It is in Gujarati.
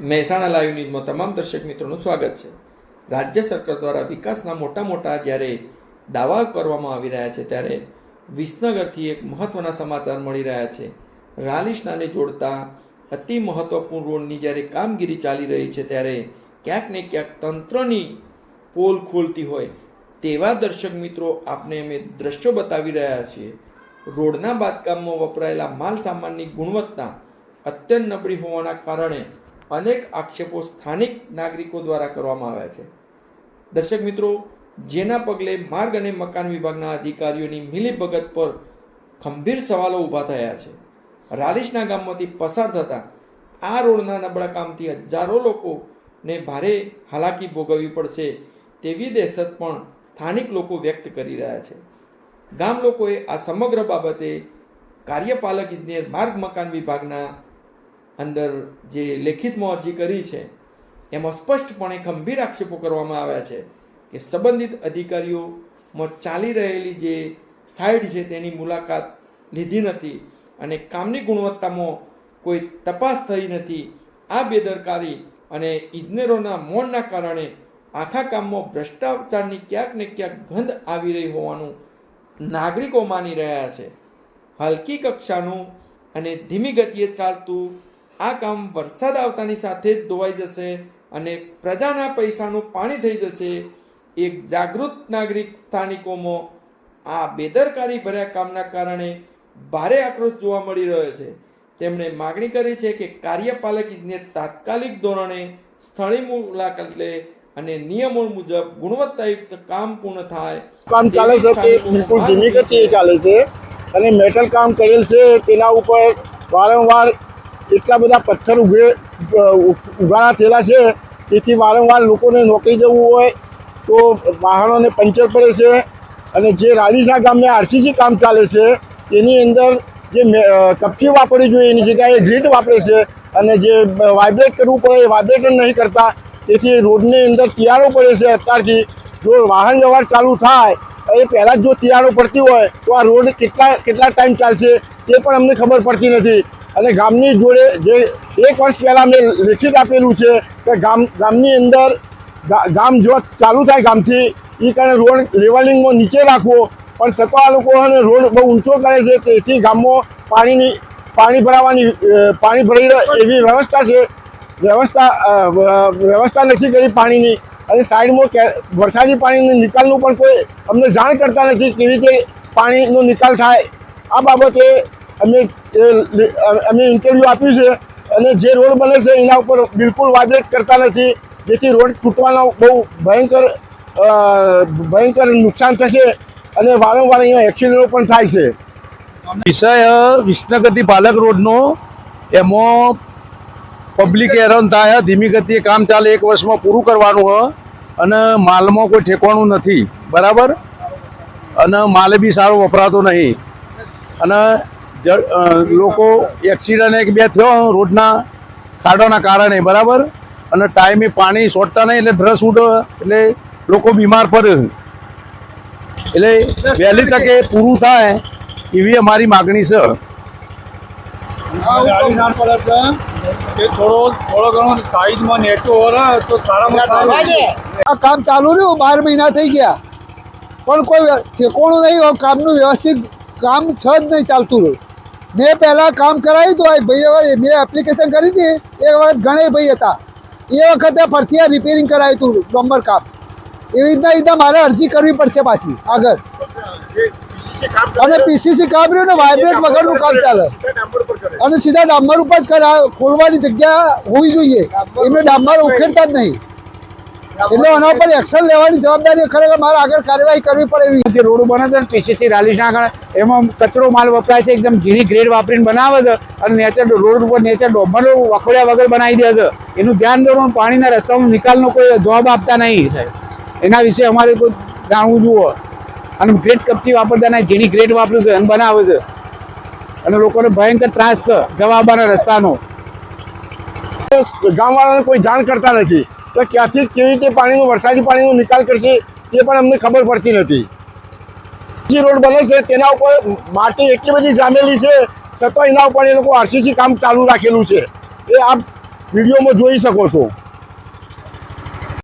મહેસાણા લાઈવ ન્યૂઝમાં તમામ દર્શક મિત્રોનું સ્વાગત છે. રાજ્ય સરકાર દ્વારા વિકાસના મોટા મોટા જ્યારે દાવા કરવામાં આવી રહ્યા છે, ત્યારે વિસનગરથી એક મહત્ત્વના સમાચાર મળી રહ્યા છે. રાલીસનાને જોડતા અતિ મહત્ત્વપૂર્ણ રોડની જ્યારે કામગીરી ચાલી રહી છે, ત્યારે ક્યાંક ને ક્યાંક તંત્રની પોલ ખોલતી હોય તેવા દર્શક મિત્રો આપને અમે દ્રશ્યો બતાવી રહ્યા છીએ. રોડના બાંધકામમાં વપરાયેલા માલ સામાનની ગુણવત્તા અત્યંત નબળી હોવાના કારણે અનેક આક્ષેપો સ્થાનિક નાગરિકો દ્વારા કરવામાં આવ્યા છે. દર્શક મિત્રો, જેના પગલે માર્ગ અને મકાન વિભાગના અધિકારીઓની મિલીભગત પર ગંભીર સવાલો ઊભા થયા છે. રાલિશના ગામમાંથી પસાર થતા આ રોડના નબળા કામથી હજારો લોકોને ભારે હાલાકી ભોગવવી પડશે તેવી દહેશત પણ સ્થાનિક લોકો વ્યક્ત કરી રહ્યા છે. ગામ લોકોએ આ સમગ્ર બાબતે કાર્યપાલક ઇજનેર માર્ગ મકાન વિભાગના અંદર જે લેખિતમાં અરજી કરી છે, એમાં સ્પષ્ટપણે ગંભીર આક્ષેપો કરવામાં આવ્યા છે કે સંબંધિત અધિકારીઓમાં ચાલી રહેલી જે સાઇડ છે તેની મુલાકાત લીધી નથી અને કામની ગુણવત્તામાં કોઈ તપાસ થઈ નથી. આ બેદરકારી અને ઇજનેરોના મૌનના કારણે આખા કામમાં ભ્રષ્ટાચારની ક્યાંક ને ક્યાંક ગંધ આવી રહી હોવાનું નાગરિકો માની રહ્યા છે. હલકી કક્ષાનું અને ધીમી ગતિએ ચાલતું આ કામ વરસાદ આવતાની સાથે જ ધોવાઈ જશે અને પ્રજાના પૈસાનું પાણી થઈ જશે. એક જાગૃત નાગરિક સ્થાનિકોમાં આ બેદરકારી ભર્યા કામના કારણે ભારે આક્રોશ જોવા મળી રહ્યો છે. તેમણે માગણી કરી છે કે કાર્યપાલક ઇજનેર તાત્કાલિક ધોરણે સ્થળે મુલાકાત લે અને નિયમો મુજબ ગુણવત્તાયુક્ત કામ પૂર્ણ થાય. કામ ચાલે છે તે બિલકુલ ધીમી ગતિએ ચાલે છે અને મેટલ કામ કરેલ છે તેના ઉપર વારંવાર એટલા બધા પથ્થર ઉભે ઉગાડા થયેલા છે. તેથી વારંવાર લોકોને નોકરી જવું હોય તો વાહનોને પંચર પડે છે અને જે રાલીસા ગામે આરસીસી કામ ચાલે છે તેની અંદર જે કપચી વાપરવી જોઈએ, એની જગ્યાએ ગ્રીટ વાપરે છે અને જે વાઇબ્રેટ કરવું પડે એ વાઇબ્રેટ નહીં કરતા. તેથી રોડની અંદર તિયારો પડે છે અત્યારથી. જો વાહન વ્યવહાર ચાલુ થાય એ પહેલાં જ જો તિયારો પડતી હોય, તો આ રોડ કેટલા કેટલા ટાઈમ ચાલશે, તે પણ અમને ખબર પડતી નથી. અને ગામની જોડે જે એક વર્ષ પહેલાં મેં લેખિત આપેલું છે કે ગામ ગામની અંદર ગામ જો ચાલુ થાય ગામથી, એ કારણે રોડ લેવલિંગમાં નીચે રાખવો. પણ છતાં લોકો અને રોડ બહુ ઊંચો કરે છે, તેથી ગામમાં પાણીની પાણી ભરાવાની પાણી ભરી એવી વ્યવસ્થા છે. વ્યવસ્થા વ્યવસ્થા નથી કરી પાણીની. અને સાઈડમાં કે, વરસાદી પાણીનો નિકાલનું પણ કોઈ અમને જાણ કરતા નથી કેવી રીતે પાણીનો નિકાલ થાય. આ બાબતે અમે અમે ઇન્ટરવ્યૂ આપ્યું છે અને જે રોડ બને છે એના ઉપર બિલકુલ વાઇબ્રેટ કરતા નથી, જેથી રોડ તૂટવાનો બહુ ભયંકર ભયંકર નુકસાન થશે અને વારંવાર અહીંયા એક્સિડન્ટો પણ થાય છે. વિષય વિસનગતિ પાલક રોડનો, એમાં પબ્લિક હેરાન થાય, ધીમી ગતિએ કામ ચાલે, એક વર્ષમાં પૂરું કરવાનું હ અને માલમાં કોઈ ઠેકવાનું નથી. બરાબર? અને માલ બી સારો વપરાતો નહીં. અને લોકો એક્સિડન્ટ એક બે થયો રોડના ખાડોના કારણે બરાબર? અને ટાઈમે પાણી છોડતા નહીં એટલે બ્રશ ઉડે એટલે લોકો બીમાર પડે એટલે વહેલી તકે પૂરું થાય એવી અમારી માગણી છે. આ કામ ચાલુ રહ્યું બાર મહિના થઈ ગયા. પણ કોઈ ઠેકોણું નહીં કામનું વ્યવસ્થિત કામ છ જ નહીં ચાલતું રહ્યું. મેં પહેલાં કામ કરાવ્યું હતું એક ભાઈ હવે મેં એપ્લિકેશન કરી હતી. એ વખત ઘણા ભાઈ હતા. એ વખતે ફરતી રિપેરિંગ કરાવ્યું હતું ડમ્બર કામ. એવી રીતના રીતના મારે અરજી કરવી પડશે પાછી, આગળ. અને પીસીસી કામ રહ્યું ને વાઇબ્રેટ વગરનું કામ ચાલે. અને સીધા ડામર ઉપર જ ખોલવાની જગ્યા હોવી જોઈએ. એમને ડામર ઉખેડતા જ નહીં. એટલે એના ઉપર એક્શન લેવાની જવાબદારી ખરેખર મારે આગળ કાર્યવાહી કરવી પડે એવી. જે રોડ બને છે ને પીસીસી રાલીસના આગળ એમાં કચરો માલ વપરાય છે એકદમ ઝીણી ગ્રેડ વાપરીને બનાવે છે અને નેચર રોડ ઉપર નેચર ડોમરો વખોડ્યા વગર બનાવી દે છે. એનું ધ્યાન દોરવાનું પાણીના રસ્તાનો નિકાલનો કોઈ જવાબ આપતા નહીં સાહેબ. એના વિશે અમારે કોઈ જાણવું જુઓ. અને ગ્રેડ કપચી વાપરતા નહીં ઝીણી ગ્રેડ વાપર્યું છે અને બનાવે છે. અને લોકોને ભયંકર ત્રાસ છે જવાબાના રસ્તાનો. ગામવાળાને કોઈ જાણ કરતા નથી. તો ક્યાંથી કેવી રીતે પાણીનો, વરસાદી પાણીનો નિકાલ કરશે તે પણ અમને ખબર પડતી નથી. જે રોડ બને છે, તેના ઉપર માટી એટલી બધી જામેલી છે, છતાં એના ઉપર એ લોકો આરસીસી કામ ચાલુ રાખેલું છે. એ આપ વિડીયોમાં જોઈ શકો છો.